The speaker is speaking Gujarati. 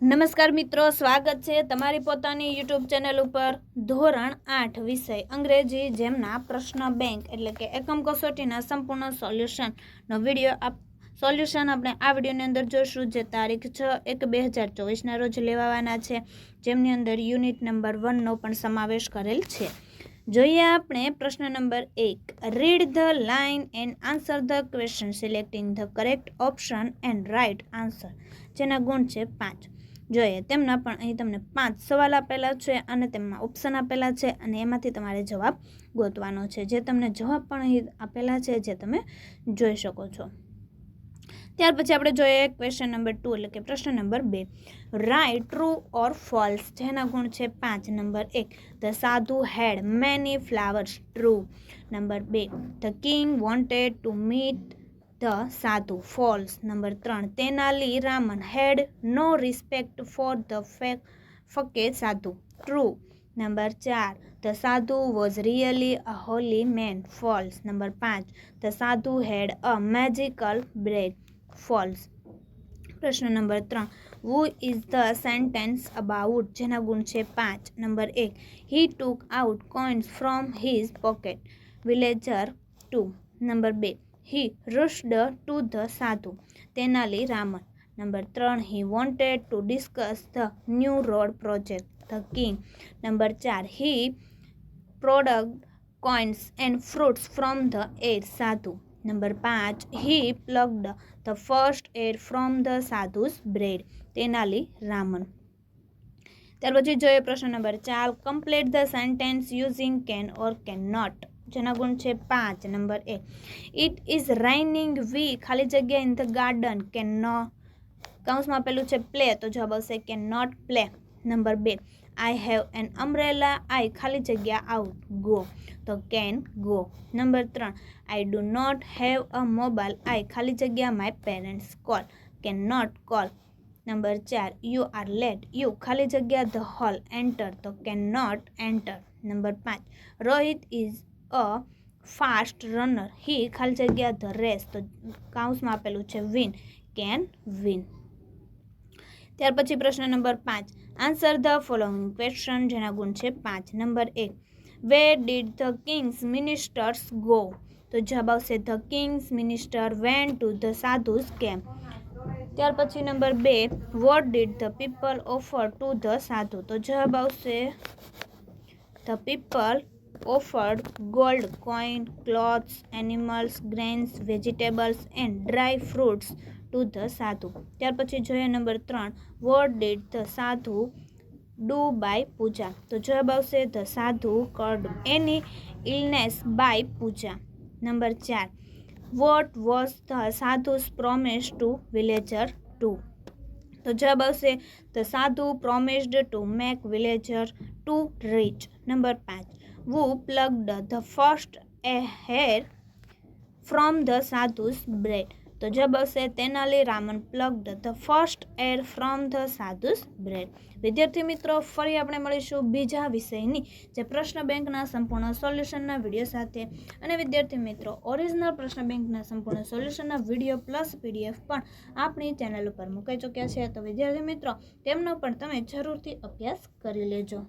નમસ્કાર મિત્રો, સ્વાગત છે તમારી પોતાની યુટ્યુબ ચેનલ ઉપર ધોરણ આઠ વિષય અંગ્રેજી જેમના પ્રશ્ન બેંક એટલે કે એકમ કસોટીના સંપૂર્ણ સોલ્યુશનનો વીડિયો આપ, સોલ્યુશન આપણે આ વિડીયોની અંદર જોઈશું જે તારીખ છ એક બે હજાર ચોવીસના રોજ લેવાવાના છે, જેમની અંદર યુનિટ નંબર વનનો પણ સમાવેશ કરેલ છે. જોઈએ આપણે પ્રશ્ન નંબર એક read the line and answer the question selecting the correct option and right answer જેના ગુણ છે પાંચ. જોઈએ, તેમના પણ અહીં તમને પાંચ સવાલ આપેલા છે અને તેમાં ઓપ્શન આપેલા છે અને એમાંથી તમારે જવાબ ગોતવાનો છે. જે તમને જવાબ પણ અહીં આપેલા છે, જે તમે જોઈ શકો છો. ત્યાર પછી આપણે જોઈએ ક્વેશ્ચન નંબર ટુ એટલે કે પ્રશ્ન નંબર બે. રાઈટ ટ્રુ ઓર ફોલ્સ જેના ગુણ છે પાંચ. નંબર એક the sadhu had many flowers true number બે the king wanted to meet the sadhu false number ત્રણ Tenali Raman had no respect for the fake fake sadhu true number ચાર the sadhu was really a holy man false number પાંચ the sadhu had a magical bread false પ્રશ્ન નંબર ત્રણ who is the sentence about જેના ગુણ છે પાંચ નંબર એક he took out coins from his pocket villager two number બે હી rushed ટુ ધ સાધુ તેનાલી રામન નંબર ત્રણ he wanted to discuss the new road project the king number ચાર he produced coins and fruits from the air sadhu number પાંચ he plucked the first hair from the sadhu's beard Tenali Raman ત્યાર પછી જોઈએ પ્રશ્ન નંબર ચાર complete the sentence using can or can not જેના ગુણ છે પાંચ. Number A. It is raining we ખાલી જગ્યા ઇન ધ ગાર્ડન કે નો કૌંસમાં પેલું છે પ્લે તો જવાબ આવશે કે નોટ પ્લે નંબર બે. I have an umbrella I ખાલી જગ્યા આઉટ ગો તો કેન ગો નંબર ત્રણ. I do not have a mobile I ખાલી જગ્યા my parents call can not call number ચાર. યુ આર લેટ યુ ખાલી જગ્યા ધ હોલ એન્ટર તો કેન નોટ એન્ટર નંબર પાંચ. Rohit is a fast runner. He, ખાલી જગ્યા ધ રેસ. તો કાઉન્સમાં આપેલું છે વિન. Can win. ત્યાર પછી પ્રશ્ન નંબર પાંચ. આન્સર ધ ફોલોઈંગ ક્વેશ્ચન, જેના ગુણ છે પાંચ. નંબર એક. Where did the king's ministers go? તો જવાબ આવશે the king's minister went to the sadhu's came ત્યાર પછી નંબર બે. What did the people offer to the sadhu? તો જવાબ આવશે the people offered gold coin, clothes, animals, grains, vegetables, and dry fruits to the સાધુ ત્યાર પછી જોઈએ નંબર ત્રણ what did the sadhu do by puja તો જવાબ આવશે the sadhu cured any illness by puja number ચાર what was the sadhu's promise to villager to તો જવાબ આવશે the sadhu promised to make villager to rich number પાંચ who plucked the first hair from the sadhu's bread તો જવાબ આવશે Tenali Raman plucked the first hair from the sadhu's bread વિદ્યાર્થી મિત્રો ફરી આપણે મળીશું બીજા વિષયની જે પ્રશ્ન બેંકના સંપૂર્ણ સોલ્યુશનના વીડિયો સાથે અને વિદ્યાર્થી મિત્રો ઓરિજિનલ પ્રશ્ન બેંકના સંપૂર્ણ સોલ્યુશનના વીડિયો પ્લસ પીડીએફ પણ આપણી ચેનલ ઉપર મુકાઈ ચૂક્યા છે તો વિદ્યાર્થી મિત્રો તેમનો પણ તમે જરૂરથી અભ્યાસ કરી લેજો.